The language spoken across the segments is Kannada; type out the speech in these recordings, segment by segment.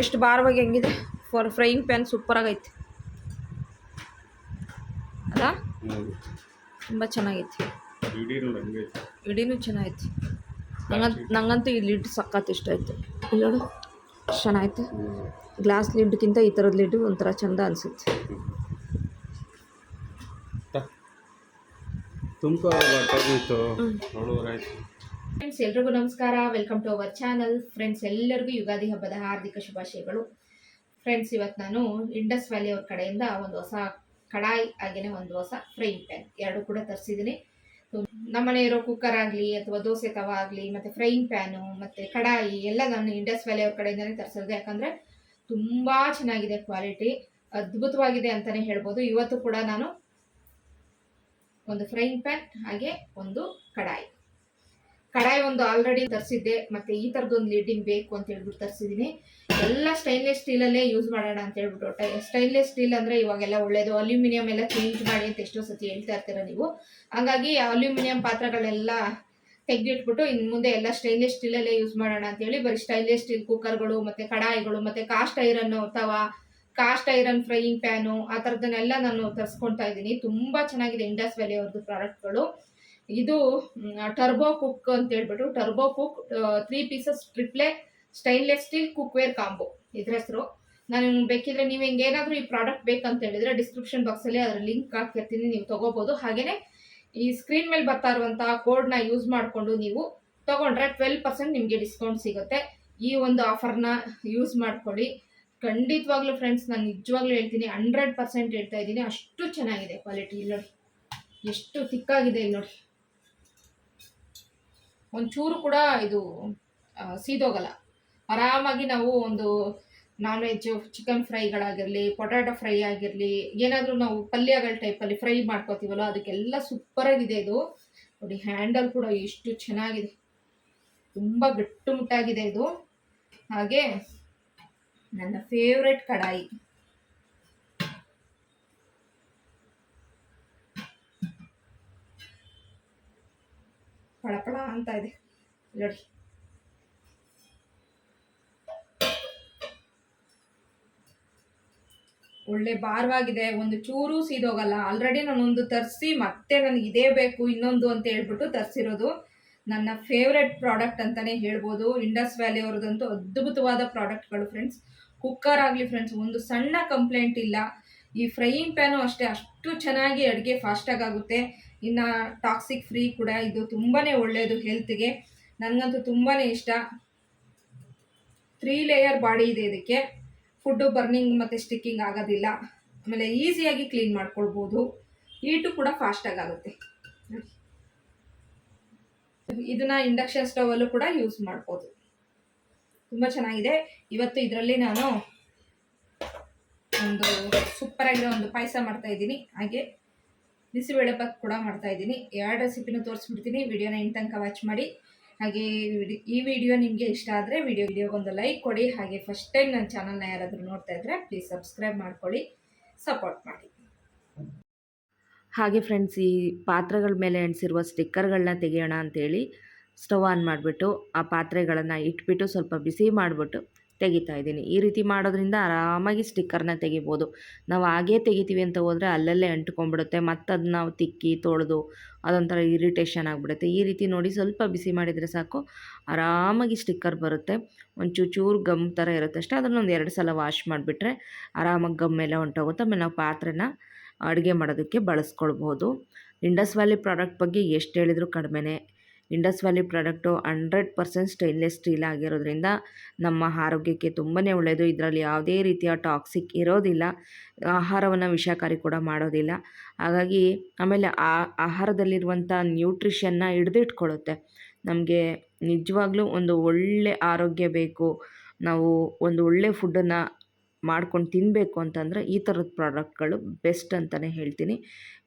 ಎಷ್ಟು ಭಾರವಾಗಿ ಹೆಂಗಿದೆ? ಫಾರ್ ಫ್ರೈಯಿಂಗ್ ಪ್ಯಾನ್ ಸೂಪರಾಗೈತೆ ಅಲ್ಲ? ತುಂಬ ಚೆನ್ನಾಗೈತಿ. ಇಡೀನೂ ಚೆನ್ನಾಗೈತಿ. ನಂಗಂತ ನಂಗಂತೂ ಈ ಲಿಡ್ ಸಕ್ಕತ್ ಇಷ್ಟ ಆಯಿತು. ಇಲ್ಲ ಚೆನ್ನಾಗೈತೆ. ಗ್ಲಾಸ್ ಲಿಡ್ಗಿಂತ ಈ ಥರದ ಲಿಡ್ ಒಂಥರ ಚಂದ ಅನಿಸುತ್ತೆ. ತ. ಫ್ರೆಂಡ್ಸ್ ಎಲ್ರಿಗೂ ನಮಸ್ಕಾರ. Welcome to our channel friends ಎಲ್ಲರಿಗೂ ಯುಗಾದಿ ಹಬ್ಬದ ಹಾರ್ದಿಕ ಶುಭಾಶಯಗಳು. ಫ್ರೆಂಡ್ಸ್ ಇವತ್ತು ನಾನು ಇಂಡಸ್ ವ್ಯಾಲಿ ಅವ್ರ ಕಡೆಯಿಂದ ಒಂದು ಹೊಸ ಕಡಾಯಿ ಹಾಗೆಯೇ ಒಂದು ಹೊಸ ಫ್ರೈ ಪ್ಯಾನ್ ಎರಡು ಕೂಡ ತರಿಸಿದ್ದೀನಿ. ನಮ್ಮನೆ ಇರೋ ಕುಕ್ಕರ್ ಆಗಲಿ ಅಥವಾ ದೋಸೆ ತವ ಆಗಲಿ, ಮತ್ತು ಫ್ರೈಯಿಂಗ್ ಪ್ಯಾನು ಮತ್ತು ಕಡಾಯಿ, ಎಲ್ಲ ನಾನು ಇಂಡಸ್ ವ್ಯಾಲಿ ಅವ್ರ ಕಡೆಯಿಂದಲೇ ತರಿಸಿರೋದು ಯಾಕಂದರೆ ತುಂಬ ಚೆನ್ನಾಗಿದೆ ಕ್ವಾಲಿಟಿ ಅದ್ಭುತವಾಗಿದೆ ಅಂತಲೇ ಹೇಳ್ಬೋದು. ಇವತ್ತು ಕೂಡ ನಾನು ಒಂದು ಫ್ರೈಯಿಂಗ್ ಪ್ಯಾನ್ ಹಾಗೆ ಒಂದು ಕಡಾಯಿ. ಕಡಾಯಿ ಒಂದು ಆಲ್ರೆಡಿ ತರಿಸಿದ್ದೆ, ಮತ್ತೆ ಈ ಥರದ್ದೊಂದು ಲೀಡಿಂಗ್ ಬೇಕು ಅಂತ ಹೇಳ್ಬಿಟ್ಟು ತರಿಸಿದ್ದೀನಿ ಎಲ್ಲ ಸ್ಟೈನ್ಲೆಸ್ ಸ್ಟೀಲಲ್ಲೇ ಯೂಸ್ ಮಾಡೋಣ ಅಂತ ಹೇಳ್ಬಿಟ್ಟು ಸ್ಟೈನ್ಲೆಸ್ ಸ್ಟೀಲ್ ಅಂದರೆ ಇವಾಗೆಲ್ಲ ಒಳ್ಳೇದು ಅಲ್ಯೂಮಿನಿಯಂ ಎಲ್ಲ ಚೇಂಜ್ ಮಾಡಿ ಅಂತ ಎಷ್ಟೋ ಸತಿ ಹೇಳ್ತಾ ಇರ್ತೀರ ನೀವು. ಹಾಗಾಗಿ ಅಲ್ಯೂಮಿನಿಯಂ ಪಾತ್ರೆಗಳೆಲ್ಲ ತೆಗೆದಿಟ್ಬಿಟ್ಟು ಇನ್ನು ಮುಂದೆ ಎಲ್ಲ ಸ್ಟೈನ್ಲೆಸ್ ಸ್ಟೀಲಲ್ಲೇ ಯೂಸ್ ಮಾಡೋಣ ಅಂತೇಳಿ ಬರೀ ಸ್ಟೈನ್ಲೆಸ್ ಸ್ಟೀಲ್ ಕುಕ್ಕರ್ಗಳು ಮತ್ತು ಕಡಾಯಿಗಳು, ಮತ್ತು ಕಾಸ್ಟ್ ಐರನ್ ಅಥವಾ ಕಾಸ್ಟ್ ಐರನ್ ಫ್ರೈಯಿಂಗ್ ಪ್ಯಾನು ಆ ಥರದನ್ನೆಲ್ಲ ನಾನು ತರಿಸ್ಕೊಳ್ತಾ ಇದ್ದೀನಿ. ತುಂಬ ಚೆನ್ನಾಗಿದೆ ಇಂಡಸ್ ವ್ಯಾಲಿ ಅವ್ರದ್ದು ಪ್ರಾಡಕ್ಟ್ಗಳು ಇದು ಟರ್ಬೋ ಕುಕ್ ಅಂತ ಹೇಳ್ಬಿಟ್ಟು Turbo Cook three pieces triple stainless steel cookware combo ಇದ್ರ ಹೆಸರು. ನಾನು ಬೇಕಿದ್ರೆ ನೀವು ಹಿಂಗೇನಾದರೂ ಈ ಪ್ರಾಡಕ್ಟ್ ಬೇಕಂತ ಹೇಳಿದ್ರೆ ಡಿಸ್ಕ್ರಿಪ್ಷನ್ ಬಾಕ್ಸಲ್ಲಿ ಅದರ ಲಿಂಕ್ ಹಾಕಿರ್ತೀನಿ ನೀವು ತಗೋಬೋದು. ಹಾಗೆಯೇ ಈ ಸ್ಕ್ರೀನ್ ಮೇಲೆ ಬರ್ತಾ ಇರುವಂತಹ ಕೋಡ್ನ ಯೂಸ್ ಮಾಡಿಕೊಂಡು ನೀವು ತಗೊಂಡ್ರೆ ಟ್ವೆಲ್ ಪರ್ಸೆಂಟ್ ನಿಮಗೆ ಡಿಸ್ಕೌಂಟ್ ಸಿಗುತ್ತೆ. ಈ ಒಂದು ಆಫರ್ನ ಯೂಸ್ ಮಾಡ್ಕೊಳ್ಳಿ. ಖಂಡಿತವಾಗ್ಲೂ ಫ್ರೆಂಡ್ಸ್ ನಾನು ನಿಜವಾಗ್ಲೂ ಹೇಳ್ತೀನಿ ಹಂಡ್ರೆಡ್ ಪರ್ಸೆಂಟ್ ಹೇಳ್ತಾ ಇದ್ದೀನಿ. ಅಷ್ಟು ಚೆನ್ನಾಗಿದೆ ಕ್ವಾಲಿಟಿ ಇಲ್ಲಿ ನೋಡಿ. ಎಷ್ಟು ತಿಕ್ಕಾಗಿದೆ ಇಲ್ಲಿ ನೋಡಿ. ಒಂಚೂರು ಕೂಡ ಇದು ಸೀದೋಗಲ್ಲ. ಆರಾಮಾಗಿ ನಾವು ಒಂದು ನಾನ್ ವೆಜ್ ಚಿಕನ್ ಫ್ರೈಗಳಾಗಿರಲಿ ಪೊಟ್ಯಾಟೊ ಫ್ರೈ ಆಗಿರಲಿ, ಏನಾದರೂ ನಾವು ಪಲ್ಯಗಳ ಟೈಪಲ್ಲಿ ಫ್ರೈ ಮಾಡ್ಕೋತೀವಲ್ಲ, ಅದಕ್ಕೆಲ್ಲ ಸೂಪರಾಗಿದೆ ಇದು. ನೋಡಿ ಹ್ಯಾಂಡಲ್ ಕೂಡ ಎಷ್ಟು ಚೆನ್ನಾಗಿದೆ. ತುಂಬ ಗಟ್ಟುಮುಟ್ಟಾಗಿದೆ ಇದು. ಹಾಗೆ ನನ್ನ ಫೇವ್ರೆಟ್ ಕಡಾಯಿ. ಪಳಪಳ ಅಂತ ಇದೆ. ನೋಡಿ. ಒಳ್ಳೆ ಭಾರವಾಗಿದೆ. ಒಂದು ಚೂರು ಸೀದೋಗಲ್ಲ. ಆಲ್ರೆಡಿ ನಾನು ಒಂದು ತರಿಸಿ, ಮತ್ತೆ ನನಗೆ ಇದೇ ಬೇಕು, ಇನ್ನೊಂದು ಅಂತ ಹೇಳ್ಬಿಟ್ಟು ತರಿಸಿರೋದು ನನ್ನ ಫೇವ್ರೆಟ್ ಪ್ರಾಡಕ್ಟ್ ಅಂತಲೇ ಹೇಳ್ಬೋದು. ಇಂಡಸ್ ವ್ಯಾಲಿ ಅವ್ರದ್ದಂತೂ ಅದ್ಭುತವಾದ ಪ್ರಾಡಕ್ಟ್ಗಳು ಫ್ರೆಂಡ್ಸ್ ಕುಕ್ಕರ್ ಆಗಲಿ ಫ್ರೆಂಡ್ಸ್ ಒಂದು ಸಣ್ಣ ಕಂಪ್ಲೇಂಟ್ ಇಲ್ಲ. ಈ ಫ್ರೈಯಿಂಗ್ ಪ್ಯಾನು ಅಷ್ಟೇ, ಅಷ್ಟು ಚೆನ್ನಾಗಿ ಅಡುಗೆ ಫಾಸ್ಟಾಗಿ ಆಗುತ್ತೆ. ಇನ್ನು ಟಾಕ್ಸಿಕ್ ಫ್ರೀ ಕೂಡ, ಇದು ತುಂಬಾ ಒಳ್ಳೆಯದು ಹೆಲ್ತ್ಗೆ ನನಗಂತೂ ತುಂಬಾ ಇಷ್ಟ. ತ್ರೀ ಲೇಯರ್ ಬಾಡಿ ಇದೆ ಇದಕ್ಕೆ. ಫುಡ್ಡು ಬರ್ನಿಂಗ್ ಮತ್ತು ಸ್ಟಿಕ್ಕಿಂಗ್ ಆಗೋದಿಲ್ಲ. ಆಮೇಲೆ ಈಸಿಯಾಗಿ ಕ್ಲೀನ್ ಮಾಡ್ಕೊಳ್ಬೋದು. ಈಟು ಕೂಡ ಫಾಸ್ಟಾಗಿ ಆಗುತ್ತೆ. ಇದನ್ನ ಇಂಡಕ್ಷನ್ ಸ್ಟವಲ್ಲೂ ಕೂಡ ಯೂಸ್ ಮಾಡ್ಬೋದು. ತುಂಬ ಚೆನ್ನಾಗಿದೆ. ಇವತ್ತು ಇದರಲ್ಲಿ ನಾನು ಒಂದು ಸೂಪರ್ ಆಗಿರೋ ಒಂದು ಪಾಯಸ ಮಾಡ್ತಾ ಇದ್ದೀನಿ. ಹಾಗೆ ಬಿಸಿಬೇಳೆಭಾತ್ ಕೂಡ ಮಾಡ್ತಾ ಇದ್ದೀನಿ. ಎರಡು ರೆಸಿಪಿನೂ ತೋರಿಸ್ಬಿಡ್ತೀನಿ. ವಿಡಿಯೋನ ತನಕ ವಾಚ್ ಮಾಡಿ. ಹಾಗೆ ಈ ವಿಡಿಯೋ ನಿಮಗೆ ಇಷ್ಟ ಆದರೆ ವಿಡಿಯೋ ವಿಡಿಯೋಗೊಂದು ಲೈಕ್ ಕೊಡಿ. ಹಾಗೆ ಫಸ್ಟ್ ಟೈಮ್ ನನ್ನ ಚಾನಲ್ನ ಯಾರಾದರೂ ನೋಡ್ತಾ ಇದ್ದರೆ ಪ್ಲೀಸ್ ಸಬ್ಸ್ಕ್ರೈಬ್ ಮಾಡ್ಕೊಳ್ಳಿ. ಸಪೋರ್ಟ್ ಮಾಡಿ. ಹಾಗೆ ಫ್ರೆಂಡ್ಸ್ ಈ ಪಾತ್ರೆಗಳ ಮೇಲೆ ಎಣಿಸಿರುವ ಸ್ಟಿಕ್ಕರ್ಗಳನ್ನ ತೆಗೆಯೋಣ ಅಂತೇಳಿ ಸ್ಟವ್ ಆನ್ ಮಾಡಿಬಿಟ್ಟು ಆ ಪಾತ್ರೆಗಳನ್ನು ಇಟ್ಬಿಟ್ಟು ಸ್ವಲ್ಪ ಬಿಸಿ ಮಾಡಿಬಿಟ್ಟು ತೆಗಿತಾ ಇದ್ದೀನಿ. ಈ ರೀತಿ ಮಾಡೋದ್ರಿಂದ ಆರಾಮಾಗಿ ಸ್ಟಿಕ್ಕರ್ನ ತೆಗಿಬೋದು. ನಾವು ಹಾಗೇ ತೆಗಿತೀವಿ ಅಂತ ಹೋದರೆ ಅಲ್ಲಲ್ಲೇ ಅಂಟ್ಕೊಂಡ್ಬಿಡುತ್ತೆ. ಮತ್ತು ಅದನ್ನ ನಾವು ತಿಕ್ಕಿ, ತೊಳೆದು ಅದೊಂಥರ ಇರಿಟೇಷನ್ ಆಗಿಬಿಡುತ್ತೆ. ಈ ರೀತಿ ನೋಡಿ ಸ್ವಲ್ಪ ಬಿಸಿ ಮಾಡಿದರೆ ಸಾಕು. ಆರಾಮಾಗಿ ಸ್ಟಿಕ್ಕರ್ ಬರುತ್ತೆ. ಒಂದು ಚೂರು ಗಮ್ ಥರ ಇರುತ್ತೆ ಅಷ್ಟೇ. ಅದನ್ನು ಒಂದು ಎರಡು ಸಲ ವಾಶ್ ಮಾಡಿಬಿಟ್ರೆ ಆರಾಮಾಗಿ ಗಮ್ ಎಲ್ಲ ಹೊಂಟೋಗುತ್ತೆ. ಆಮೇಲೆ ನಾವು ಪಾತ್ರೆನ ಅಡುಗೆ ಮಾಡೋದಕ್ಕೆ ಬಳಸ್ಕೊಳ್ಬೋದು. ಇಂಡಸ್ ವ್ಯಾಲಿ ಪ್ರಾಡಕ್ಟ್ ಬಗ್ಗೆ ಎಷ್ಟು ಹೇಳಿದರೂ ಕಡಿಮೆನೇ. Indus Valley product hundred percent stainless steel ಆಗಿರೋದ್ರಿಂದ ನಮ್ಮ ಆರೋಗ್ಯಕ್ಕೆ ತುಂಬಾ ಒಳ್ಳೆಯದು ಇದರಲ್ಲಿ ಯಾವುದೇ ರೀತಿಯ ಟಾಕ್ಸಿಕ್ ಇರೋದಿಲ್ಲ, ಆಹಾರವನ್ನು ವಿಷಕಾರಿ ಕೂಡ ಮಾಡೋದಿಲ್ಲ. ಹಾಗಾಗಿ ಆಮೇಲೆ ಆ ಆಹಾರದಲ್ಲಿರುವಂಥ ನ್ಯೂಟ್ರಿಷನ್ನ ಹಿಡಿದಿಟ್ಕೊಳ್ಳುತ್ತೆ. ನಮಗೆ ನಿಜವಾಗ್ಲೂ ಒಂದು ಒಳ್ಳೆ ಆರೋಗ್ಯ ಬೇಕು. ನಾವು ಒಂದು ಒಳ್ಳೆ ಫುಡ್ಡನ್ನು ಮಾಡ್ಕೊಂಡು ತಿನ್ನಬೇಕು ಅಂತಂದರೆ ಈ ಥರದ ಪ್ರಾಡಕ್ಟ್ಗಳು ಬೆಸ್ಟ್ ಅಂತಲೇ ಹೇಳ್ತೀನಿ.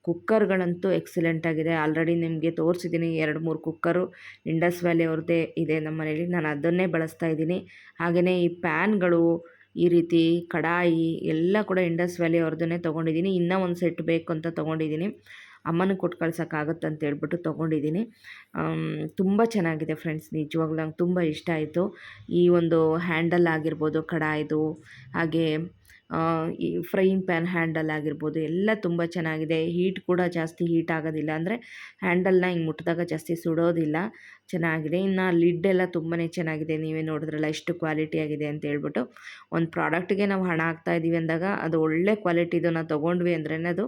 ಕುಕ್ಕರ್ಗಳಂತೂ ಎಕ್ಸಲೆಂಟ್ ಆಗಿದೆ. ಆಲ್ರೆಡಿ ನಿಮಗೆ ತೋರಿಸಿದ್ದೀನಿ ಎರಡು ಮೂರು ಕುಕ್ಕರು. ಇಂಡಸ್ ವ್ಯಾಲಿ ಅವ್ರದ್ದೇ ಇದೆ ನಮ್ಮ ಮನೇಲಿ. ನಾನು ಅದನ್ನೇ ಬಳಸ್ತಾ ಇದ್ದೀನಿ. ಹಾಗೆಯೇ ಈ ಪ್ಯಾನ್ಗಳು, ಈ ರೀತಿ ಕಡಾಯಿ ಎಲ್ಲ ಕೂಡ ಇಂಡಸ್ ವ್ಯಾಲಿ ಅವ್ರದ್ದನ್ನೇ ತೊಗೊಂಡಿದ್ದೀನಿ. ಇನ್ನೂ ಒಂದು ಸೆಟ್ ಬೇಕು ಅಂತ ತೊಗೊಂಡಿದ್ದೀನಿ. ಅಮ್ಮನಿಗೆ ಕೊಟ್ಟು ಕಳ್ಸೋಕ್ಕಾಗತ್ತೆ ಅಂತ ಹೇಳ್ಬಿಟ್ಟು ತೊಗೊಂಡಿದ್ದೀನಿ. ತುಂಬ ಚೆನ್ನಾಗಿದೆ ಫ್ರೆಂಡ್ಸ್, ನಿಜವಾಗ್ಲೂ ನಂಗೆ ತುಂಬ ಇಷ್ಟ ಆಯಿತು. ಈ ಒಂದು ಹ್ಯಾಂಡಲ್ ಆಗಿರ್ಬೋದು, ಕಡಾಯಿದು, ಹಾಗೆ ಈ ಫ್ರೈಯಿಂಗ್ ಪ್ಯಾನ್ ಹ್ಯಾಂಡಲ್ ಆಗಿರ್ಬೋದು, ಎಲ್ಲ ತುಂಬ ಚೆನ್ನಾಗಿದೆ. ಹೀಟ್ ಕೂಡ ಜಾಸ್ತಿ ಹೀಟ್ ಆಗೋದಿಲ್ಲ ಅಂದರೆ ಹ್ಯಾಂಡಲ್ನ ಹಿಂಗೆ ಮುಟ್ಟಿದಾಗ ಜಾಸ್ತಿ ಸುಡೋದಿಲ್ಲ. ಚೆನ್ನಾಗಿದೆ. ಇನ್ನು ಲಿಡ್ ಎಲ್ಲ ತುಂಬಾ ಚೆನ್ನಾಗಿದೆ. ನೀವೇ ನೋಡಿದ್ರಲ್ಲ ಎಷ್ಟು ಕ್ವಾಲಿಟಿ ಆಗಿದೆ ಅಂತ ಹೇಳ್ಬಿಟ್ಟು. ಒಂದು ಪ್ರಾಡಕ್ಟ್ಗೆ ನಾವು ಹಣ ಹಾಕ್ತಾ ಇದ್ದೀವಿ ಅಂದಾಗ ಅದು ಒಳ್ಳೆ ಕ್ವಾಲಿಟಿದು ನಾವು ತೊಗೊಂಡ್ವಿ ಅಂದ್ರೇ ಅದು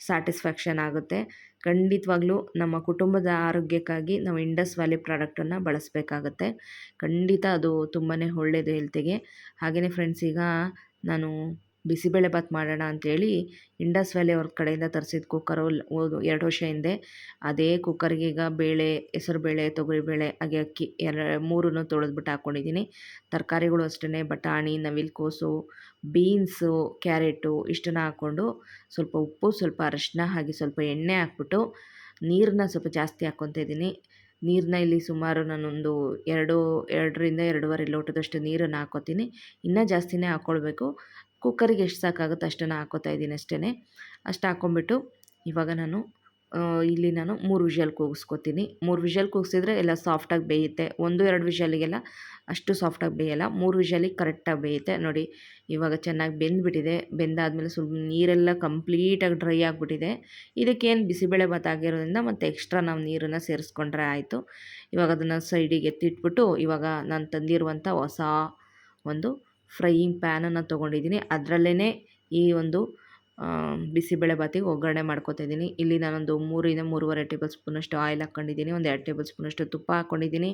ಸ್ಯಾಟಿಸ್ಫ್ಯಾಕ್ಷನ್ ಆಗುತ್ತೆ. ಖಂಡಿತವಾಗ್ಲೂ ನಮ್ಮ ಕುಟುಂಬದ ಆರೋಗ್ಯಕ್ಕಾಗಿ ನಾವು ಇಂಡಸ್ ವ್ಯಾಲಿ ಪ್ರಾಡಕ್ಟನ್ನು ಬಳಸಬೇಕಾಗತ್ತೆ. ಖಂಡಿತ ಅದು ತುಂಬಾ ಒಳ್ಳೆಯದು ಹೆಲ್ತಿಗೆ. ಹಾಗೆಯೇ ಫ್ರೆಂಡ್ಸ್, ಈಗ ನಾನು ಬಿಸಿಬೇಳೆ ಬಾತ್ ಮಾಡೋಣ ಅಂಥೇಳಿ ಇಂಡಸ್ ವ್ಯಾಲಿ ಅವ್ರ ಕಡೆಯಿಂದ ತರಿಸಿದ ಕುಕ್ಕರು ಎರಡು ವರ್ಷ ಹಿಂದೆ, ಅದೇ ಕುಕ್ಕರ್ಗೆ ಈಗ ಬೇಳೆ ಹೆಸರುಬೇಳೆ ತೊಗರಿಬೇಳೆ ಹಾಗೆ ಅಕ್ಕಿ ಎರ ಮೂರನ್ನು ತೊಳೆದ್ಬಿಟ್ಟು ಹಾಕ್ಕೊಂಡಿದ್ದೀನಿ ತರಕಾರಿಗಳು ಅಷ್ಟೇ ಬಟಾಣಿ ನವಿಲುಕೋಸು ಬೀನ್ಸು ಕ್ಯಾರೆಟು ಇಷ್ಟನ್ನು ಹಾಕ್ಕೊಂಡು ಸ್ವಲ್ಪ ಉಪ್ಪು, ಸ್ವಲ್ಪ ಅರಶಿನ, ಹಾಗೆ ಸ್ವಲ್ಪ ಎಣ್ಣೆ ಹಾಕ್ಬಿಟ್ಟು ನೀರನ್ನ ಸ್ವಲ್ಪ ಜಾಸ್ತಿ ಹಾಕ್ಕೊತ ಇದ್ದೀನಿ ನೀರನ್ನ ಇಲ್ಲಿ ಸುಮಾರು ನಾನೊಂದು ಎರಡು, ಎರಡರಿಂದ ಎರಡೂವರೆ ಲೋಟದಷ್ಟು ನೀರನ್ನು ಹಾಕ್ಕೋತೀನಿ ಇನ್ನೂ ಜಾಸ್ತಿನೇ ಹಾಕ್ಕೊಳ್ಬೇಕು ಕುಕ್ಕರಿಗೆ ಎಷ್ಟು ಸಾಕಾಗುತ್ತೆ ಅಷ್ಟನ್ನು ಹಾಕೋತಾ ಇದ್ದೀನಿ ಅಷ್ಟೇ ಅಷ್ಟು ಹಾಕ್ಕೊಂಬಿಟ್ಟು ಇವಾಗ ನಾನು ಇಲ್ಲಿ ನಾನು ಮೂರು ವಿಷಲ್ ಕೂಗಿಸ್ಕೊತೀನಿ. ಮೂರು ವಿಷಲ್ ಕೂಗಿಸಿದ್ರೆ ಎಲ್ಲ ಸಾಫ್ಟಾಗಿ ಬೇಯುತ್ತೆ. ಒಂದು, ಎರಡು ವಿಷಲಿಗೆಲ್ಲ ಅಷ್ಟು ಸಾಫ್ಟಾಗಿ ಬೇಯಲ್ಲ. ಮೂರು ವಿಷಲಿಗೆ ಕರೆಕ್ಟಾಗಿ ಬೇಯುತ್ತೆ. ನೋಡಿ, ಇವಾಗ ಚೆನ್ನಾಗಿ ಬೆಂದ್ಬಿಟ್ಟಿದೆ. ಬೆಂದಾದಮೇಲೆ ಸ್ವಲ್ಪ ನೀರೆಲ್ಲ ಕಂಪ್ಲೀಟಾಗಿ ಡ್ರೈ ಆಗಿಬಿಟ್ಟಿದೆ. ಇದಕ್ಕೇನು ಬಿಸಿಬೇಳೆ ಭಾತ್ ಆಗಿರೋದ್ರಿಂದ ಮತ್ತು ಎಕ್ಸ್ಟ್ರಾ ನಾವು ನೀರನ್ನು ಸೇರಿಸ್ಕೊಂಡ್ರೆ ಆಯಿತು. ಇವಾಗ ಅದನ್ನು ಸೈಡಿಗೆ ಎತ್ತಿಟ್ಬಿಟ್ಟು ಇವಾಗ ನಾನು ತಂದಿರುವಂಥ ಹೊಸ ಒಂದು ಫ್ರೈಯಿಂಗ್ ಪ್ಯಾನನ್ನು ತೊಗೊಂಡಿದ್ದೀನಿ. ಅದರಲ್ಲೇ ಈ ಒಂದು ಬಿಸಿಬೇಳೆ ಬಾತಿಗೆ ಒಗ್ಗರಣೆ ಮಾಡ್ಕೊತಾ ಇದ್ದೀನಿ. ಇಲ್ಲಿ ನಾನೊಂದು ಮೂರಿಂದ ಮೂರುವರೆ ಟೇಬಲ್ ಸ್ಪೂನಷ್ಟು ಆಯಿಲ್ ಹಾಕ್ಕೊಂಡಿದ್ದೀನಿ. ಒಂದು ಎರಡು ಟೇಬಲ್ ಸ್ಪೂನಷ್ಟು ತುಪ್ಪ ಹಾಕ್ಕೊಂಡಿದ್ದೀನಿ.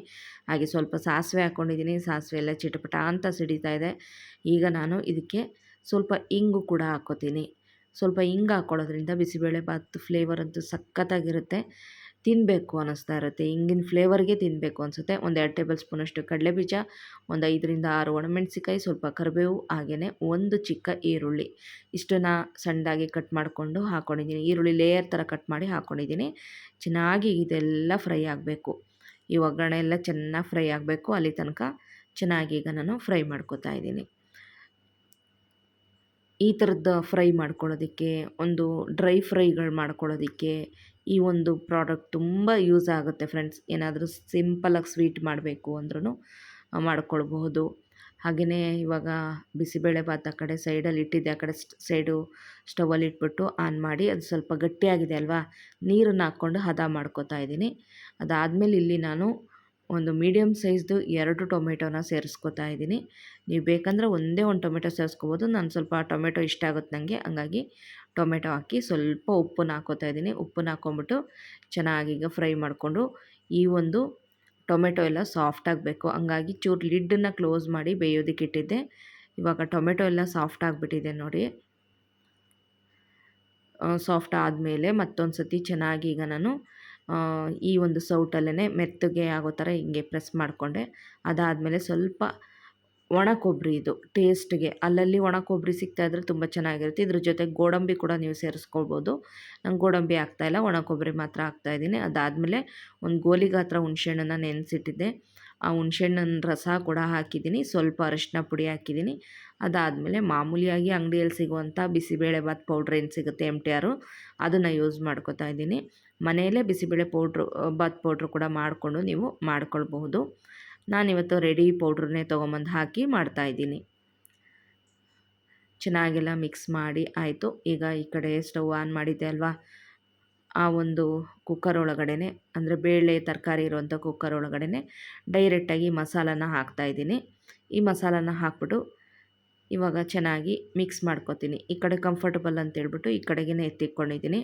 ಹಾಗೆ ಸ್ವಲ್ಪ ಸಾಸಿವೆ ಹಾಕ್ಕೊಂಡಿದ್ದೀನಿ. ಸಾಸಿವೆ ಎಲ್ಲ ಚಿಟಪಟ ಅಂತ ಸಿಡಿತಾ ಇದೆ. ಈಗ ನಾನು ಇದಕ್ಕೆ ಸ್ವಲ್ಪ ಇಂಗು ಕೂಡ ಹಾಕ್ಕೋತೀನಿ. ಸ್ವಲ್ಪ ಇಂಗು ಹಾಕ್ಕೊಳ್ಳೋದ್ರಿಂದ ಬಿಸಿಬೇಳೆ ಬಾತ್ ಫ್ಲೇವರ್ ಅಂತೂ ಸಖತ್ತಾಗಿರುತ್ತೆ. ತಿನ್ನಬೇಕು ಅನ್ನಿಸ್ತಾ ಇರುತ್ತೆ. ಹಿಂಗಿನ ಫ್ಲೇವರ್ಗೆ ತಿನ್ನಬೇಕು ಅನಿಸುತ್ತೆ. ಒಂದು ಎರಡು ಟೇಬಲ್ ಸ್ಪೂನಷ್ಟು ಕಡಲೆಬೀಜ, ಒಂದು ಐದರಿಂದ ಆರು ಒಣಮೆಣಸಿಕಾಯಿ ಸ್ವಲ್ಪ ಕರಿಬೇವು ಹಾಗೆಯೇ ಒಂದು ಚಿಕ್ಕ ಈರುಳ್ಳಿ. ಇಷ್ಟನ್ನು ಸಣ್ಣದಾಗಿ ಕಟ್ ಮಾಡಿಕೊಂಡು ಹಾಕ್ಕೊಂಡಿದ್ದೀನಿ ಈರುಳ್ಳಿ ಲೇಯರ್ ಥರ ಕಟ್ ಮಾಡಿ ಹಾಕ್ಕೊಂಡಿದ್ದೀನಿ ಚೆನ್ನಾಗಿ ಇದೆಲ್ಲ ಫ್ರೈ ಆಗಬೇಕು. ಈ ಒಗ್ಗರಣೆ ಎಲ್ಲ ಚೆನ್ನಾಗಿ ಫ್ರೈ ಆಗಬೇಕು. ಅಲ್ಲಿ ತನಕ ಚೆನ್ನಾಗಿ ಈಗ ನಾನು ಫ್ರೈ ಮಾಡ್ಕೊತಾ ಇದ್ದೀನಿ. ಈ ಥರದ್ದು ಫ್ರೈ ಮಾಡ್ಕೊಳ್ಳೋದಕ್ಕೆ ಒಂದು ಡ್ರೈ ಫ್ರೈಗಳು ಮಾಡ್ಕೊಳ್ಳೋದಕ್ಕೆ ಈ ಒಂದು ಪ್ರಾಡಕ್ಟ್ ತುಂಬ ಯೂಸ್ ಆಗುತ್ತೆ ಫ್ರೆಂಡ್ಸ್. ಏನಾದರೂ ಸಿಂಪಲಾಗಿ ಸ್ವೀಟ್ ಮಾಡಬೇಕು ಅಂದ್ರೂ ಮಾಡ್ಕೊಳ್ಬಹುದು. ಹಾಗೆಯೇ ಇವಾಗ ಬಿಸಿಬೇಳೆ ಭಾತ್ ಆ ಕಡೆ ಸೈಡಲ್ಲಿ ಇಟ್ಟಿದ್ದೆ, ಆ ಕಡೆ ಸೈಡು ಸ್ಟವಲ್ಲಿ ಇಟ್ಬಿಟ್ಟು ಆನ್ ಮಾಡಿ ಅದು ಸ್ವಲ್ಪ ಗಟ್ಟಿಯಾಗಿದೆ ಅಲ್ವಾ? ನೀರನ್ನು ಹಾಕ್ಕೊಂಡು ಹದ ಮಾಡ್ಕೊತಾ ಇದ್ದೀನಿ. ಅದಾದಮೇಲೆ ಇಲ್ಲಿ ನಾನು ಒಂದು ಮೀಡಿಯಮ್ ಸೈಜ್ದು ಎರಡು ಟೊಮೆಟೊನ ಸೇರಿಸ್ಕೊತಾ ಇದ್ದೀನಿ. ನೀವು ಬೇಕಂದರೆ ಒಂದೇ ಒಂದು ಟೊಮೆಟೊ ಸೇರಿಸ್ಕೋಬೋದು. ನಾನು ಸ್ವಲ್ಪ ಟೊಮೆಟೊ ಇಷ್ಟ ಆಗುತ್ತೆ ನನಗೆ ಹಂಗಾಗಿ ಟೊಮೆಟೊ ಹಾಕಿ ಸ್ವಲ್ಪ ಉಪ್ಪನ್ನು ಹಾಕೋತಾ ಇದ್ದೀನಿ. ಉಪ್ಪನ್ನು ಹಾಕ್ಕೊಂಬಿಟ್ಟು ಚೆನ್ನಾಗಿ ಈಗ ಫ್ರೈ ಮಾಡಿಕೊಂಡು ಈ ಒಂದು ಟೊಮೆಟೊ ಎಲ್ಲ ಸಾಫ್ಟ್ ಆಗಬೇಕು. ಹಂಗಾಗಿ ಚೂರು ಲಿಡ್ಡನ್ನು ಕ್ಲೋಸ್ ಮಾಡಿ ಬೇಯೋದಕ್ಕೆ ಇಟ್ಟಿದ್ದೆ. ಇವಾಗ ಟೊಮೆಟೊ ಎಲ್ಲ ಸಾಫ್ಟ್ ಆಗಿಬಿಟ್ಟಿದೆ ನೋಡಿ. ಸಾಫ್ಟ್ ಆದಮೇಲೆ ಮತ್ತೊಂದು ಸತಿ ಚೆನ್ನಾಗಿ ಈಗ ನಾನು ಈ ಒಂದು ಸೌಟಲ್ಲೇ ಮೆತ್ತಗೆ ಆಗೋ ಥರ ಹಿಂಗೆ ಪ್ರೆಸ್ ಮಾಡಿಕೊಂಡೆ. ಅದಾದಮೇಲೆ ಸ್ವಲ್ಪ ಒಣ ಕೊಬ್ಬರಿ ಇದು ಟೇಸ್ಟ್ಗೆ. ಅಲ್ಲಲ್ಲಿ ಒಣ ಕೊಬ್ಬರಿ ಸಿಗ್ತಾ ಇದ್ರೆ ತುಂಬ ಚೆನ್ನಾಗಿರುತ್ತೆ. ಇದ್ರ ಜೊತೆ ಗೋಡಂಬಿ ಕೂಡ ನೀವು ಸೇರಿಸ್ಕೊಳ್ಬೋದು. ನಂಗೆ ಗೋಡಂಬಿ ಹಾಕ್ತಾಯಿಲ್ಲ ಒಣ ಕೊಬ್ಬರಿ ಮಾತ್ರ ಹಾಕ್ತಾಯಿದ್ದೀನಿ ಅದಾದಮೇಲೆ ಒಂದು ಗೋಲಿ ಗಾತ್ರ ಹುಣ್ಸೆಹಣ್ಣನ್ನು ನೆನೆಸಿಟ್ಟಿದ್ದೆ. ಆ ಹುಣಸೆಹಣ್ಣನ ರಸ ಕೂಡ ಹಾಕಿದ್ದೀನಿ. ಸ್ವಲ್ಪ ಅರಿಶಿನ ಪುಡಿ ಹಾಕಿದ್ದೀನಿ. ಅದಾದಮೇಲೆ ಮಾಮೂಲಿಯಾಗಿ ಅಂಗಡಿಯಲ್ಲಿ ಸಿಗುವಂಥ ಬಿಸಿಬೇಳೆ ಬಾತ್ ಪೌಡ್ರ್ ಏನು ಸಿಗುತ್ತೆ ಎಂ ಟಿ ಆರು ಅದನ್ನು ಯೂಸ್ ಮಾಡ್ಕೋತಾ ಇದ್ದೀನಿ. ಮನೆಯಲ್ಲೇ ಬಿಸಿಬೇಳೆ ಪೌಡ್ರು ಬಾತ್ ಪೌಡ್ರು ಕೂಡ ಮಾಡಿಕೊಂಡು ನೀವು ಮಾಡ್ಕೊಳ್ಬಹುದು. ನಾನಿವತ್ತು ರೆಡಿ ಪೌಡ್ರನ್ನೇ ತೊಗೊಂಬಂದು ಹಾಕಿ ಮಾಡ್ತಾಯಿದ್ದೀನಿ ಚೆನ್ನಾಗೆಲ್ಲ ಮಿಕ್ಸ್ ಮಾಡಿ ಆಯಿತು. ಈಗ ಈ ಕಡೆ ಸ್ಟವ್ ಆನ್ ಮಾಡಿದ್ದೆ ಅಲ್ವಾ? ಆ ಒಂದು ಕುಕ್ಕರ್ ಒಳಗಡೆ ಅಂದರೆ ಬೇಳೆ, ತರಕಾರಿ ಇರುವಂಥ ಕುಕ್ಕರ್ ಒಳಗಡೆ ಡೈರೆಕ್ಟಾಗಿ ಮಸಾಲಾನ ಹಾಕ್ತಾಯಿದ್ದೀನಿ ಈ ಮಸಾಲಾನ ಹಾಕ್ಬಿಟ್ಟು ಇವಾಗ ಚೆನ್ನಾಗಿ ಮಿಕ್ಸ್ ಮಾಡ್ಕೊತೀನಿ. ಈ ಕಡೆ ಕಂಫರ್ಟಬಲ್ ಅಂತೇಳ್ಬಿಟ್ಟು ಈ ಕಡೆಗೇ ಎತ್ತಿಟ್ಕೊಂಡಿದ್ದೀನಿ.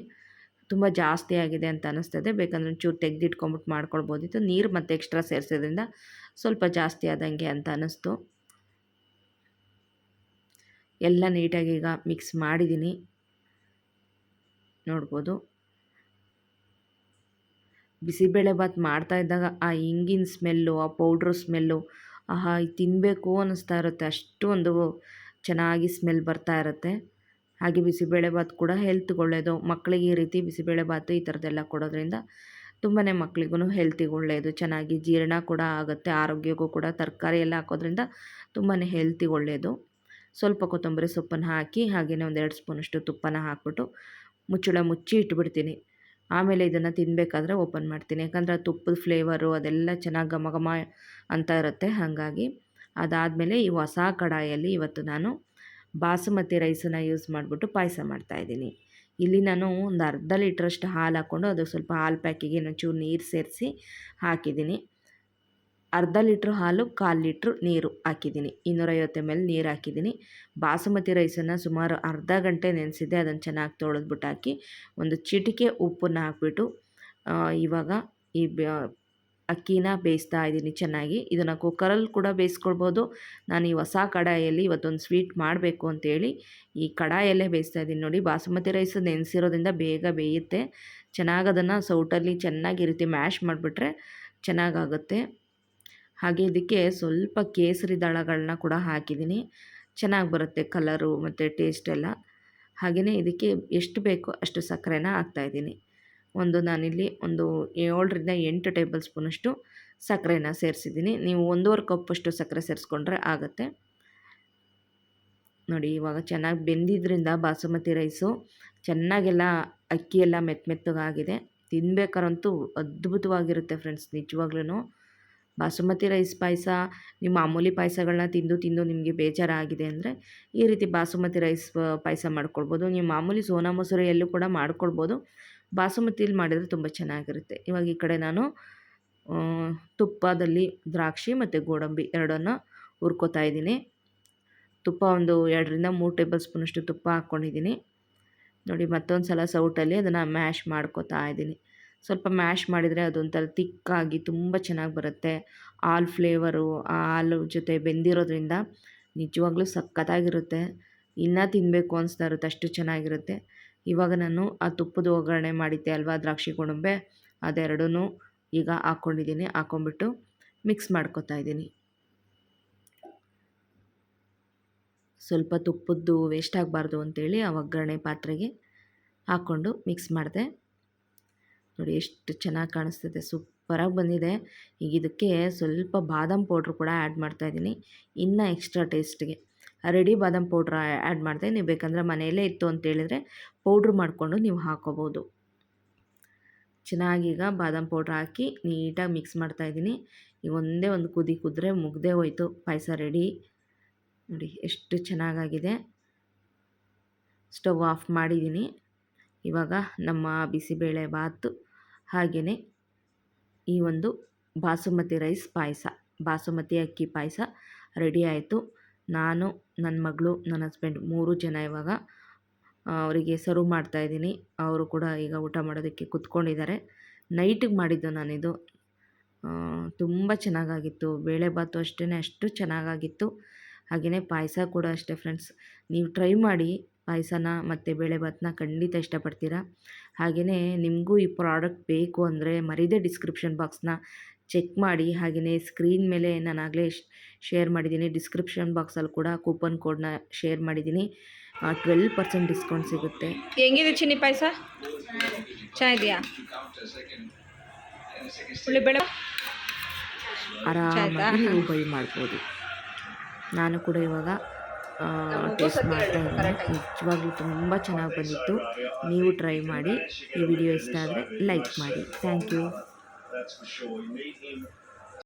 ತುಂಬ ಜಾಸ್ತಿ ಆಗಿದೆ ಅಂತ ಅನ್ನಿಸ್ತದೆ ಬೇಕಂದ್ರೆ ಒಂಚೂರು ತೆಗೆದಿಟ್ಕೊಂಬಿಟ್ಟು ಮಾಡ್ಕೊಳ್ಬೋದಿತ್ತು. ನೀರು ಮತ್ತು ಎಕ್ಸ್ಟ್ರಾ ಸೇರಿಸೋದ್ರಿಂದ ಸ್ವಲ್ಪ ಜಾಸ್ತಿ ಆದಂಗೆ ಅಂತ ಅನ್ನಿಸ್ತು ಎಲ್ಲ ನೀಟಾಗಿ ಈಗ ಮಿಕ್ಸ್ ಮಾಡಿದ್ದೀನಿ. ನೋಡ್ಬೋದು. ಮಾಡ್ತಾ ಇದ್ದಾಗ ಆ ಹಿಂಗಿನ ಸ್ಮೆಲ್ಲು, ಆ ಪೌಡ್ರ್ ಸ್ಮೆಲ್ಲು, ಆಹಾ ತಿನ್ನಬೇಕು ಅನ್ನಿಸ್ತಾ ಇರುತ್ತೆ. ಅಷ್ಟು ಒಂದು ಚೆನ್ನಾಗಿ ಸ್ಮೆಲ್ ಬರ್ತಾ ಇರುತ್ತೆ. ಹಾಗೆ ಬಿಸಿಬೇಳೆ ಭಾತ್ ಕೂಡ ಹೆಲ್ತ್ಗೆ ಒಳ್ಳೆಯದು ಮಕ್ಕಳಿಗೆ ಈ ರೀತಿ ಬಿಸಿಬೇಳೆ ಭಾತು ಈ ಥರದ್ದೆಲ್ಲ ಕೊಡೋದ್ರಿಂದ ತುಂಬಾ ಮಕ್ಕಳಿಗೂ ಹೆಲ್ತಿಗೆ ಒಳ್ಳೆಯದು ಚೆನ್ನಾಗಿ ಜೀರ್ಣ ಕೂಡ ಆಗುತ್ತೆ, ಆರೋಗ್ಯಕ್ಕೂ ಕೂಡ ತರಕಾರಿ ಎಲ್ಲ ಹಾಕೋದ್ರಿಂದ ತುಂಬಾ ಹೆಲ್ತಿಗೆ ಒಳ್ಳೆಯದು ಸ್ವಲ್ಪ ಕೊತ್ತಂಬರಿ ಸೊಪ್ಪನ್ನು ಹಾಕಿ ಹಾಗೆಯೇ ಒಂದು ಎರಡು ಸ್ಪೂನಷ್ಟು ತುಪ್ಪನ ಹಾಕ್ಬಿಟ್ಟು ಮುಚ್ಚಳ ಮುಚ್ಚಿ ಇಟ್ಬಿಡ್ತೀನಿ. ಆಮೇಲೆ ಇದನ್ನು ತಿನ್ನಬೇಕಾದ್ರೆ ಓಪನ್ ಮಾಡ್ತೀನಿ. ಯಾಕಂದರೆ ತುಪ್ಪದ ಫ್ಲೇವರು ಅದೆಲ್ಲ ಚೆನ್ನಾಗಿ ಘಮ ಅಂತ ಇರುತ್ತೆ. ಹಾಗಾಗಿ ಅದಾದಮೇಲೆ ಈ ಹೊಸ ಕಡಾಯಲ್ಲಿ ಇವತ್ತು ನಾನು ಬಾಸುಮತಿ ರೈಸನ್ನು ಯೂಸ್ ಮಾಡಿಬಿಟ್ಟು ಪಾಯಸ ಮಾಡ್ತಾಯಿದ್ದೀನಿ ಇಲ್ಲಿ ನಾನು ಒಂದು ಅರ್ಧ ಲೀಟ್ರಷ್ಟು ಹಾಲು ಹಾಕ್ಕೊಂಡು ಅದು ಸ್ವಲ್ಪ ಹಾಲು ಪ್ಯಾಕಿಗೆ ಚೂರು ನೀರು ಸೇರಿಸಿ ಹಾಕಿದ್ದೀನಿ. ಅರ್ಧ ಲೀಟ್ರ್ ಹಾಲು, ಕಾಲು ಲೀಟ್ರ್ ನೀರು ಹಾಕಿದ್ದೀನಿ. ಇನ್ನೂರೈವತ್ತು ಎಂ ಎಲ್ ನೀರು ಹಾಕಿದ್ದೀನಿ. ಬಾಸುಮತಿ ರೈಸನ್ನು ಸುಮಾರು ಅರ್ಧ ಗಂಟೆ ನೆನೆಸಿದ್ದೆ, ಅದನ್ನು ಚೆನ್ನಾಗಿ ತೊಳೆದ್ಬಿಟ್ಟು ಹಾಕಿ ಒಂದು ಚಿಟಿಕೆ ಉಪ್ಪನ್ನು ಹಾಕ್ಬಿಟ್ಟು ಇವಾಗ ಈ ಅಕ್ಕಿನ ಬೇಯಿಸ್ತಾ ಇದ್ದೀನಿ ಚೆನ್ನಾಗಿ. ಇದನ್ನು ಕುಕ್ಕರಲ್ಲಿ ಕೂಡ ಬೇಯಿಸ್ಕೊಳ್ಬೋದು. ನಾನು ಈ ಹೊಸ ಕಡಾಯಲ್ಲಿ ಇವತ್ತೊಂದು ಸ್ವೀಟ್ ಮಾಡಬೇಕು ಅಂತೇಳಿ ಈ ಕಡಾಯಲ್ಲೇ ಬೇಯಿಸ್ತಾ ಇದ್ದೀನಿ ನೋಡಿ. ಬಾಸುಮತಿ ರೈಸ್ ನೆನೆಸಿರೋದ್ರಿಂದ ಬೇಗ ಬೇಯುತ್ತೆ. ಚೆನ್ನಾಗಿ ಅದನ್ನು ಸೌಟಲ್ಲಿ ಚೆನ್ನಾಗಿ ರೀತಿ ಮ್ಯಾಶ್ ಮಾಡಿಬಿಟ್ರೆ ಚೆನ್ನಾಗಾಗುತ್ತೆ. ಹಾಗೆ ಇದಕ್ಕೆ ಸ್ವಲ್ಪ ಕೇಸರಿ ದಳಗಳನ್ನ ಕೂಡ ಹಾಕಿದ್ದೀನಿ. ಚೆನ್ನಾಗಿ ಬರುತ್ತೆ ಕಲರು ಮತ್ತು ಟೇಸ್ಟ್ ಎಲ್ಲ. ಹಾಗೆಯೇ ಇದಕ್ಕೆ ಎಷ್ಟು ಬೇಕೋ ಅಷ್ಟು ಸಕ್ಕರೆನ ಹಾಕ್ತಾಯಿದ್ದೀನಿ ಒಂದು ನಾನಿಲ್ಲಿ ಒಂದು ಏಳರಿಂದ ಎಂಟು ಟೇಬಲ್ ಸ್ಪೂನಷ್ಟು ಸಕ್ಕರೆನ ಸೇರಿಸಿದ್ದೀನಿ. ನೀವು ಒಂದೂವರೆ ಕಪ್ಪಷ್ಟು ಸಕ್ಕರೆ ಸೇರಿಸ್ಕೊಂಡ್ರೆ ಆಗುತ್ತೆ. ನೋಡಿ, ಇವಾಗ ಚೆನ್ನಾಗಿ ಬೆಂದಿದ್ದರಿಂದ ಬಾಸುಮತಿ ರೈಸು ಚೆನ್ನಾಗೆಲ್ಲ ಅಕ್ಕಿ ಎಲ್ಲ ಮೆತ್ತ ಮೆತ್ತಗಾಗಿದೆ. ತಿನ್ಬೇಕಾರಂತೂ ಅದ್ಭುತವಾಗಿರುತ್ತೆ ಫ್ರೆಂಡ್ಸ್ ನಿಜವಾಗ್ಲೂ ಬಾಸುಮತಿ ರೈಸ್ ಪಾಯಸ, ನಿಮ್ಮ ಮಾಮೂಲಿ ಪಾಯಸಗಳನ್ನ ತಿಂದು ತಿಂದು ನಿಮಗೆ ಬೇಜಾರಾಗಿದೆ ಅಂದರೆ ಈ ರೀತಿ ಬಾಸುಮತಿ ರೈಸ್ ಪಾಯಸ ಮಾಡ್ಕೊಳ್ಬೋದು. ನೀವು ಮಾಮೂಲಿ ಸೋನಾ ಮೊಸರಿಯಲ್ಲೂ ಕೂಡ ಮಾಡ್ಕೊಳ್ಬೋದು. ಬಾಸುಮತಿಲಿ ಮಾಡಿದರೆ ತುಂಬ ಚೆನ್ನಾಗಿರುತ್ತೆ. ಇವಾಗ ಈ ಕಡೆ ನಾನು ತುಪ್ಪದಲ್ಲಿ ದ್ರಾಕ್ಷಿ ಮತ್ತು ಗೋಡಂಬಿ ಎರಡನ್ನು ಹುರ್ಕೋತಾ ಇದ್ದೀನಿ. ತುಪ್ಪ ಒಂದು ಎರಡರಿಂದ ಮೂರು ಟೇಬಲ್ ಸ್ಪೂನಷ್ಟು ತುಪ್ಪ ಹಾಕ್ಕೊಂಡಿದ್ದೀನಿ. ನೋಡಿ, ಮತ್ತೊಂದು ಸಲ ಸೌಟಲ್ಲಿ ಅದನ್ನು ಮ್ಯಾಶ್ ಮಾಡ್ಕೋತಾ ಇದ್ದೀನಿ. ಸ್ವಲ್ಪ ಮ್ಯಾಶ್ ಮಾಡಿದರೆ ಅದೊಂಥರ ತಿಕ್ಕಾಗಿ ತುಂಬ ಚೆನ್ನಾಗಿ ಬರುತ್ತೆ. ಹಾಲು ಫ್ಲೇವರು, ಆ ಹಾಲು ಜೊತೆ ಬೆಂದಿರೋದ್ರಿಂದ ನಿಜವಾಗ್ಲೂ ಸಖತ್ತಾಗಿರುತ್ತೆ. ಇನ್ನೂ ತಿನ್ನಬೇಕು ಅನಿಸ್ತಾ ಇರುತ್ತೆ, ಅಷ್ಟು ಚೆನ್ನಾಗಿರುತ್ತೆ. ಇವಾಗ ನಾನು ಆ ತುಪ್ಪದ ಒಗ್ಗರಣೆ ಮಾಡಿದ್ದೆ ಅಲ್ವಾ? ದ್ರಾಕ್ಷಿ ಗೋಡಂಬೆ. ಅದೆರಡೂ ಈಗ ಹಾಕ್ಕೊಂಡಿದ್ದೀನಿ. ಹಾಕ್ಕೊಂಬಿಟ್ಟು ಮಿಕ್ಸ್ ಮಾಡ್ಕೊತಾ ಇದ್ದೀನಿ. ಸ್ವಲ್ಪ ತುಪ್ಪದ್ದು ವೇಸ್ಟ್ ಆಗಬಾರ್ದು ಅಂತೇಳಿ ಆ ಒಗ್ಗರಣೆ ಪಾತ್ರೆಗೆ ಹಾಕ್ಕೊಂಡು ಮಿಕ್ಸ್ ಮಾಡಿದೆ. ನೋಡಿ ಎಷ್ಟು ಚೆನ್ನಾಗಿ ಕಾಣಿಸ್ತದೆ. ಸೂಪರಾಗಿ ಬಂದಿದೆ. ಈಗ ಇದಕ್ಕೆ ಸ್ವಲ್ಪ ಬಾದಾಮ್ ಪೌಡ್ರ್ ಕೂಡ ಆ್ಯಡ್ ಮಾಡ್ತಾಯಿದ್ದೀನಿ ಇನ್ನೂ ಎಕ್ಸ್ಟ್ರಾ ಟೇಸ್ಟ್ಗೆ ರೆಡಿ ಬಾದಾಮ್ ಪೌಡ್ರ್ ಆ್ಯಡ್ ಮಾಡಿದೆ ನೀವು ಬೇಕಂದರೆ ಮನೆಯಲ್ಲೇ ಇತ್ತು ಅಂತೇಳಿದರೆ ಪೌಡ್ರ್ ಮಾಡಿಕೊಂಡು ನೀವು ಹಾಕೋಬೋದು. ಚೆನ್ನಾಗೀಗ ಬಾದಾಮ್ ಪೌಡ್ರ್ ಹಾಕಿ ನೀಟಾಗಿ ಮಿಕ್ಸ್ ಮಾಡ್ತಾಯಿದ್ದೀನಿ ಈಗ ಒಂದೇ ಒಂದು ಕುದಿ ಕುದ್ರೆ ಮುಗ್ದೇ ಹೋಯ್ತು. ಪಾಯಸ ರೆಡಿ. ನೋಡಿ ಎಷ್ಟು ಚೆನ್ನಾಗಾಗಿದೆ. ಸ್ಟವ್ ಆಫ್ ಮಾಡಿದ್ದೀನಿ. ಇವಾಗ ನಮ್ಮ ಬಿಸಿಬೇಳೆ ಭಾತು ಹಾಗೆಯೇ ಈ ಒಂದು ಬಾಸುಮತಿ ರೈಸ್ ಪಾಯಸ. ಬಾಸುಮತಿ ಅಕ್ಕಿ ಪಾಯಸ ರೆಡಿ ಆಯಿತು. ನಾನು ನನ್ನ ಮಗಳು ನನ್ನ ಹಸ್ಬೆಂಡ್ ಮೂರು ಜನ ಇವಾಗ ಅವರಿಗೆ ಸರ್ವ್ ಮಾಡ್ತಾಯಿದ್ದೀನಿ ಅವರು ಕೂಡ ಈಗ ಊಟ ಮಾಡೋದಕ್ಕೆ ಕೂತ್ಕೊಂಡಿದ್ದಾರೆ. ನೈಟಿಗೆ ಮಾಡಿದ್ದು ನಾನಿದು. ತುಂಬ ಚೆನ್ನಾಗಾಗಿತ್ತು. ಬೇಳೆಭಾತು ಅಷ್ಟೇ ಅಷ್ಟು ಚೆನ್ನಾಗಾಗಿತ್ತು. ಹಾಗೆಯೇ ಪಾಯಸ ಕೂಡ ಅಷ್ಟೇ ಫ್ರೆಂಡ್ಸ್ ನೀವು ಟ್ರೈ ಮಾಡಿ ಪಾಯಸನ ಮತ್ತು ಬೇಳೆಭಾತನ್ನ ಖಂಡಿತ ಇಷ್ಟಪಡ್ತೀರಾ. ಹಾಗೆಯೇ ನಿಮಗೂ ಈ ಪ್ರಾಡಕ್ಟ್ ಬೇಕು ಅಂದರೆ ಮರೀದೆ ಡಿಸ್ಕ್ರಿಪ್ಷನ್ ಬಾಕ್ಸ್ನ ಚೆಕ್ ಮಾಡಿ ಹಾಗೆಯೇ ಸ್ಕ್ರೀನ್ ಮೇಲೆ ನಾನು ಆಗಲೇ ಶೇರ್ ಮಾಡಿದ್ದೀನಿ. ಡಿಸ್ಕ್ರಿಪ್ಷನ್ ಬಾಕ್ಸಲ್ಲಿ ಕೂಡ ಕೂಪನ್ ಕೋಡ್ನ ಶೇರ್ ಮಾಡಿದ್ದೀನಿ. ಟ್ವೆಲ್ ಪರ್ಸೆಂಟ್ ಡಿಸ್ಕೌಂಟ್ ಸಿಗುತ್ತೆ. ಹೆಂಗಿದೆ ಚಿನ್ನಿ ಪಾಯಸ? ಚೆನ್ನಾಗಿದೆಯಾ? ಉಳ್ಳಿಬೇಳೆ ಆರಾಮಾಗಿ ನೀವು ಬೈ ಮಾಡ್ಬೋದು. ನಾನು ಕೂಡ ಇವಾಗ ಟೇಸ್ಟ್ ಮಾಡ್ತಾ ಇದ್ದೀನಿ. ನಿಜವಾಗ್ಲೂ ತುಂಬ ಚೆನ್ನಾಗಿ ಬಂದಿತ್ತು. ನೀವು ಟ್ರೈ ಮಾಡಿ. ಈ ವಿಡಿಯೋ ಇಷ್ಟ ಆದರೆ ಲೈಕ್ ಮಾಡಿ. Thank you. That's for sure. You meet him